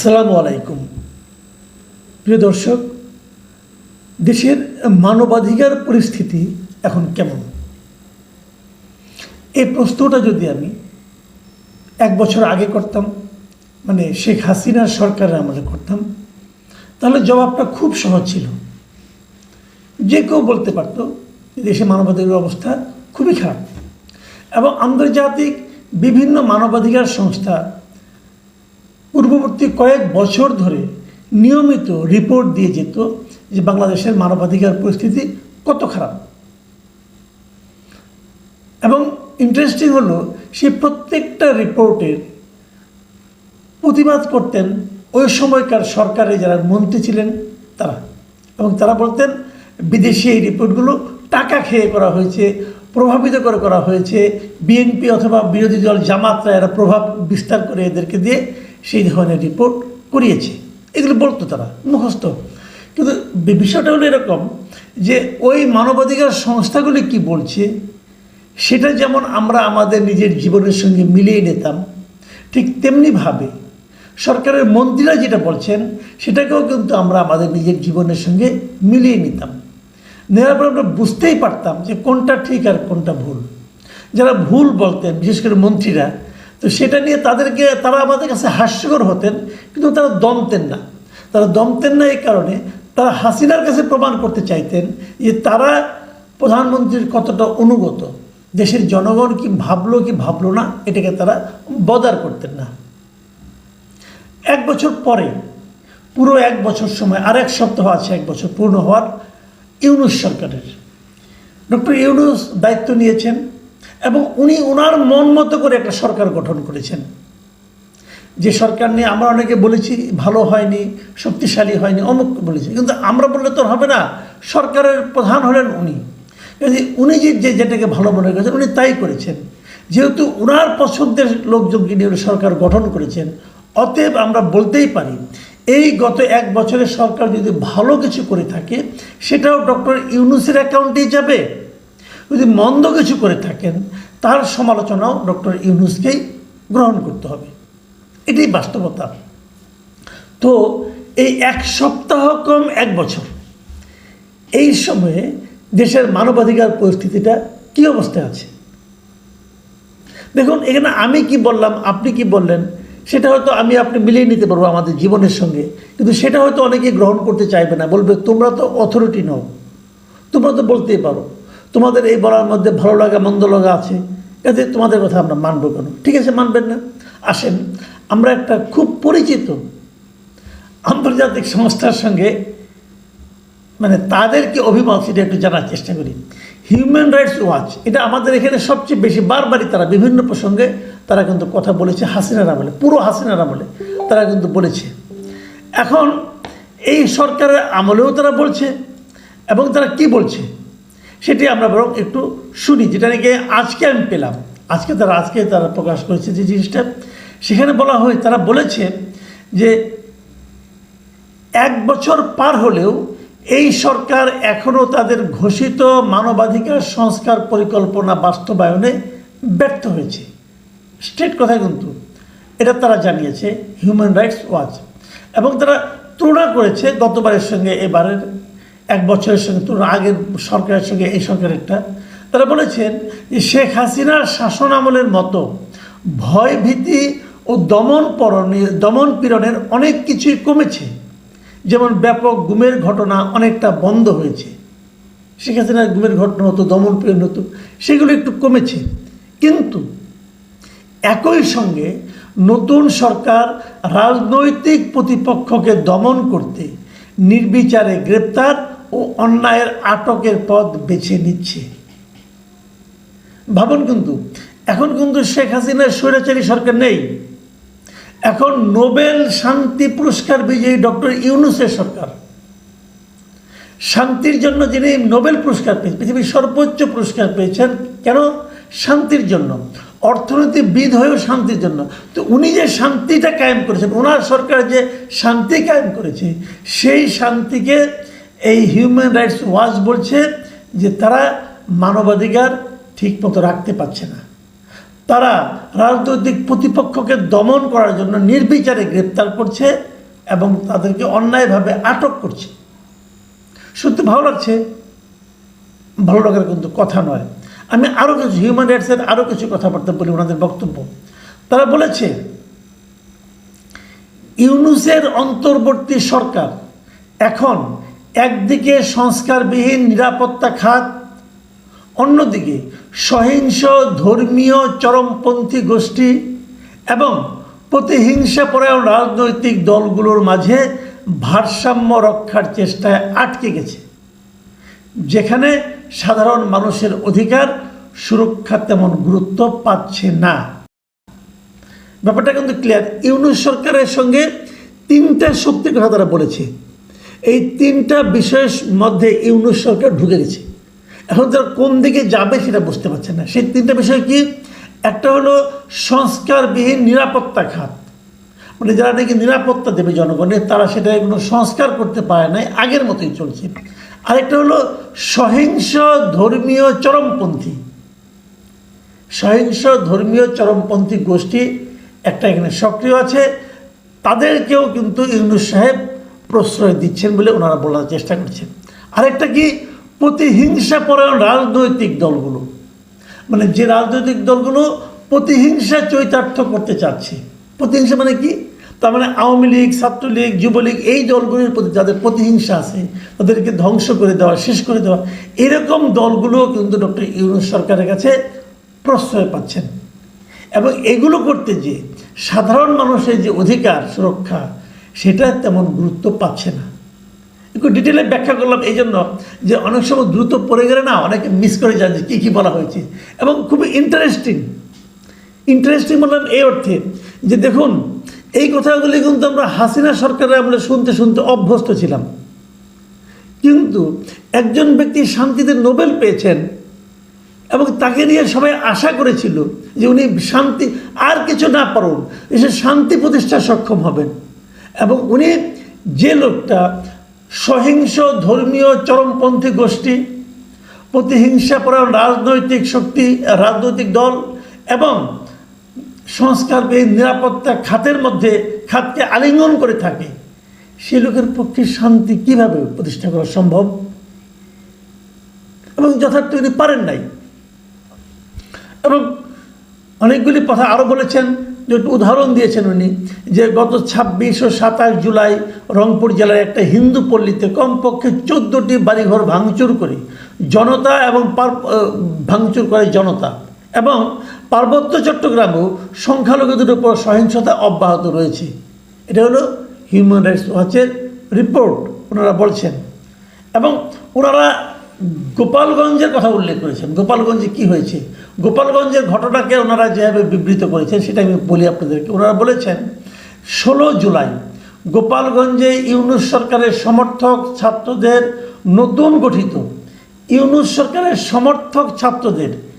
আসসালামু আলাইকুম। প্রিয় দর্শক, দেশের মানবাধিকার পরিস্থিতি এখন কেমন? এই প্রশ্নটা যদি আমি এক বছর আগে করতাম মানে শেখ হাসিনার সরকারের আমলে করতাম, তাহলে জবাবটা খুব সহজ ছিল। যে কেউ বলতে পারতো দেশে মানবাধিকার অবস্থা খুবই খারাপ। এবং আন্তর্জাতিক বিভিন্ন মানবাধিকার সংস্থা পূর্ববর্তী কয়েক বছর ধরে নিয়মিত রিপোর্ট দিয়ে যেত যে বাংলাদেশের মানবাধিকার পরিস্থিতি কত খারাপ। এবং ইন্টারেস্টিং হলো সে প্রত্যেকটা রিপোর্টের প্রতিবাদ করতেন ওই সময়কার সরকারে যারা মন্ত্রী ছিলেন তারা। এবং তারা বলতেন, বিদেশি এই রিপোর্টগুলো টাকা খেয়ে করা হয়েছে, প্রভাবিত করে করা হয়েছে। বিএনপি অথবা বিরোধী দল জামাতরা এরা প্রভাব বিস্তার করে এদেরকে দিয়ে সেই ধরনের রিপোর্ট করিয়েছে। এগুলো বলতো তারা, মুখস্থ। কিন্তু বিষয়টা হলো এরকম যে ওই মানবাধিকার সংস্থাগুলি কি বলছে, সেটা যেমন আমরা আমাদের নিজের জীবনের সঙ্গে মিলিয়ে নিতাম, ঠিক তেমনিভাবে সরকারের মন্ত্রীরা যেটা বলছেন, সেটাকেও কিন্তু আমরা আমাদের নিজের জীবনের সঙ্গে মিলিয়ে নিতাম। নেওয়ার পর আমরা বুঝতেই পারতাম যে কোনটা ঠিক আর কোনটা ভুল। যারা ভুল বলতেন, বিশেষ করে মন্ত্রীরা তো সেটা নিয়ে তাদেরকে, তারা আমাদের কাছে হাস্যকর হতেন, কিন্তু তারা দমতেন না। তারা দমতেন না এই কারণে তারা হাসিনার কাছে প্রমাণ করতে চাইতেন যে তারা প্রধানমন্ত্রীর কতটা অনুগত। দেশের জনগণ কি ভাবলো কি ভাবলো না, এটাকে তারা বদার করতেন না। এক বছর পরে, পুরো এক বছর সময় আর এক সপ্তাহ আছে এক বছর পূর্ণ হওয়ার ইউনুস সরকারের। ডক্টর ইউনুস দায়িত্ব নিয়েছেন এবং উনি ওনার মন মতো করে একটা সরকার গঠন করেছেন। যে সরকার নিয়ে আমরা অনেকে বলেছি, ভালো হয়নি, শক্তিশালী হয়নি, অমুক বলেছি। কিন্তু আমরা বললে তো হবে না, সরকারের প্রধান হলেন উনি। কাজে উনি যে যেটাকে ভালো মনে করেছেন, উনি তাই করেছেন। যেহেতু ওনার পছন্দের লোকজনকে নিয়ে উনি সরকার গঠন করেছেন, অতএব আমরা বলতেই পারি, এই গত এক বছরের সরকার যদি ভালো কিছু করে থাকে, সেটাও ডক্টর ইউনুসের অ্যাকাউন্টেই যাবে। যদি মন্দ কিছু করে থাকেন, তার সমালোচনাও ডক্টর ইউনুসকেই গ্রহণ করতে হবে। এটাই বাস্তবতা। তো এই এক সপ্তাহ কম এক বছর, এই সময়ে দেশের মানবাধিকার পরিস্থিতিটা কী অবস্থায় আছে? দেখুন, এখানে আমি কি বললাম, আপনি কি বললেন, সেটা হয়তো আমি আপনি মিলিয়ে নিতে পারব আমাদের জীবনের সঙ্গে। কিন্তু সেটা হয়তো অনেকে গ্রহণ করতে চাইবে না। বলবে, তোমরা তো অথরিটি নও। তোমরা তো বলতেই পারো। তোমাদের এই বলার মধ্যে ভালো লাগা, মন্দ লাগা আছে কাজে তোমাদের কথা আমরা মানবো কেন? ঠিক আছে, মানবেন না? আসেন, আমরা একটা খুব পরিচিত আন্তর্জাতিক সংস্থার সঙ্গে মানে তাদের কি অভিমত সেটা একটু জানার চেষ্টা করি। হিউম্যান রাইটস ওয়াচ এটা আমাদের এখানে সবচেয়ে বেশি বারবারই তারা বিভিন্ন প্রসঙ্গে তারা কিন্তু কথা বলেছে, হাসিনার আমলে পুরো হাসিনার আমলে তারা কিন্তু বলেছে। এখন এই সরকারের আমলেও তারা বলছে, এবং তারা কি বলছে? সেটি আমরা বরং একটু শুনি, যেটা নাকি আজকে আমি পেলাম। আজকে তারা আজকে তারা প্রকাশ করেছে যে জিনিসটা। সেখানে বলা হয়, তারা বলেছে যে এক বছর পার হলেও এই সরকার এখনও তাদের ঘোষিত মানবাধিকার সংস্কার পরিকল্পনা বাস্তবায়নে ব্যর্থ হয়েছে। স্টেট কথা কিন্তু, এটা তারা জানিয়েছে হিউম্যান রাইটস ওয়াচ এবং তারা তুলনা করেছে, গতবারের সঙ্গে এবারের এক বছরের সঙ্গে তুলনা আগের সরকারের সঙ্গে, এই সরকারেরটা তারা বলেছেন যে শেখ হাসিনার শাসন আমলের মতো ভয় ভীতি ও দমন দমন পীড়নের অনেক কিছুই কমেছে। যেমন ব্যাপক গুমের ঘটনা অনেকটা বন্ধ হয়েছে। শেখ হাসিনার গুমের ঘটনা হতো দমন পীড়ন হতো সেগুলো একটু কমেছে। কিন্তু একই সঙ্গে নতুন সরকার রাজনৈতিক প্রতিপক্ষকে দমন করতে, নির্বিচারে গ্রেপ্তার ও অন্যায়ের আটকের পথ বেছে নিচ্ছে। ভাবুন কিন্তু, এখন কিন্তু শেখ হাসিনার স্বৈরাচারী সরকার নেই। এখন নোবেল শান্তি পুরস্কার বিজয়ী ডক্টর ইউনুসের সরকার। শান্তির জন্য যিনি নোবেল পুরস্কার পেয়েছেন, পৃথিবীর সর্বোচ্চ পুরস্কার পেয়েছেন, কেন? শান্তির জন্য। অর্থনীতিবিদ হয়েও শান্তির জন্য। তো উনি যে শান্তিটা কায়েম করেছেন, ওনার সরকার যে শান্তি কায়েম করেছে, সেই শান্তিকে এই হিউম্যান রাইটস ওয়াচ বলছে যে তারা মানবাধিকার ঠিক মতো রাখতে পারছে না। তারা রাজনৈতিক প্রতিপক্ষকে দমন করার জন্য নির্বিচারে গ্রেপ্তার করছে এবং তাদেরকে অন্যায়ভাবে আটক করছে। সত্যি ভালো লাগছে? ভালো লাগার কিন্তু কথা নয়। আমি আরও কিছু হিউম্যান রাইটসের আরও কিছু কথাবার্তা বলি ওনাদের বক্তব্য। তারা বলেছে, ইউনুসের অন্তর্বর্তী সরকার এখন একদিকে সংস্কারবিহীন নিরাপত্তা খাত, অন্যদিকে সহিংস ধর্মীয় চরমপন্থী গোষ্ঠী এবং প্রতিহিংসাপরায়ণ রাজনৈতিক দলগুলোর মাঝে ভারসাম্য রক্ষার চেষ্টায় আটকে গেছে, যেখানে সাধারণ মানুষের অধিকার সুরক্ষা তেমন গুরুত্ব পাচ্ছে না। ব্যাপারটা কিন্তু ক্লিয়ার ইউনুস সরকারের সঙ্গে তিনটা শক্তির কথা তারা বলেছে। এই তিনটা বিষয়ের মধ্যে ইউনুস সরকার ঢুকে গেছে। এখন তারা কোন দিকে যাবে সেটা বুঝতে পারছে না। সেই তিনটা বিষয় কি? একটা হলো সংস্কারবিহীন নিরাপত্তা খাত। মানে যারা নাকি নিরাপত্তা দেবে জনগণের তারা সেটা কোনো সংস্কার করতে পারে নাই, আগের মতোই চলছে। আরেকটা হলো সহিংস ধর্মীয় চরমপন্থী। সহিংস ধর্মীয় চরমপন্থী গোষ্ঠী, একটা এখানে সক্রিয় আছে। তাদেরকেও কিন্তু ইউনুস সাহেব প্রশ্রয় দিচ্ছেন বলে ওনারা বলার চেষ্টা করছেন। আরেকটা কি, প্রতিহিংসা পরায়ণ রাজনৈতিক দলগুলো। মানে যে রাজনৈতিক দলগুলো প্রতিহিংসা চৈতার্থ করতে চাচ্ছে। প্রতিহিংসা মানে কি? তার মানে আওয়ামী লীগ, ছাত্রলীগ, যুবলীগ, এই দলগুলির প্রতি যাদের প্রতিহিংসা আছে, তাদেরকে ধ্বংস করে দেওয়া, শেষ করে দেওয়া, এরকম দলগুলোও কিন্তু ডক্টর ইউনুস সরকারের কাছে প্রশ্রয় পাচ্ছেন। এবং এগুলো করতে যে সাধারণ মানুষের যে অধিকার, সুরক্ষা সেটা তেমন গুরুত্ব পাচ্ছে না। একটু ডিটেলে ব্যাখ্যা করলাম এই জন্য যে অনেক সময় দ্রুত পড়ে গেলে না অনেকে মিস করে যান যে কী কী বলা হয়েছে। এবং খুবই ইন্টারেস্টিং ইন্টারেস্টিং বললাম এই অর্থে যে দেখুন, এই কথাগুলি কিন্তু আমরা হাসিনা সরকারের আমলে শুনতে শুনতে অভ্যস্ত ছিলাম। কিন্তু একজন ব্যক্তি শান্তিতে নোবেল পেয়েছেন এবং তাকে নিয়ে সবাই আশা করেছিল যে উনি শান্তি আর কিছু না পারুন এসে শান্তি প্রতিষ্ঠা সক্ষম হবেন। এবং উনি যে লোকটা সহিংস ধর্মীয় চরমপন্থী গোষ্ঠী প্রতিহিংসাপরায়ণ রাজনৈতিক শক্তি, রাজনৈতিক দল এবং সংস্কারবিহীন নিরাপত্তা খাতের মধ্যে খাতকে আলিঙ্গন করে থাকে, সে লোকের পক্ষে শান্তি কীভাবে প্রতিষ্ঠা করা সম্ভব? এবং যথার্থ তিনি পারেন নাই। এবং অনেকগুলি কথা আরও বলেছেন উদাহরণ দিয়েছেন উনি, যে গত ছাব্বিশ ও সাতাশ জুলাই রংপুর জেলার একটা হিন্দু পল্লীতে কমপক্ষে চোদ্দোটি বাড়িঘর ভাঙচুর করে জনতা এবং ভাঙচুর করে জনতা এবং পার্বত্য চট্টগ্রামেও সংখ্যালঘুদের উপর সহিংসতা অব্যাহত রয়েছে। এটা হলো হিউম্যান রাইটস ওয়াচের রিপোর্ট ওনারা বলছেন। এবং ওনারা গোপালগঞ্জের কথা উল্লেখ করেছেন। গোপালগঞ্জে কি হয়েছে? গোপালগঞ্জের ঘটনাকে ওনারা যেভাবে বিবৃত করেছেন, সেটা আমি বলি আপনাদেরকে। ওনারা বলেছেন, ষোলো জুলাই গোপালগঞ্জে ইউনুস সরকারের সমর্থক ছাত্রদের নতুন গঠিত। ইউনুস সরকারের সমর্থক ছাত্রদের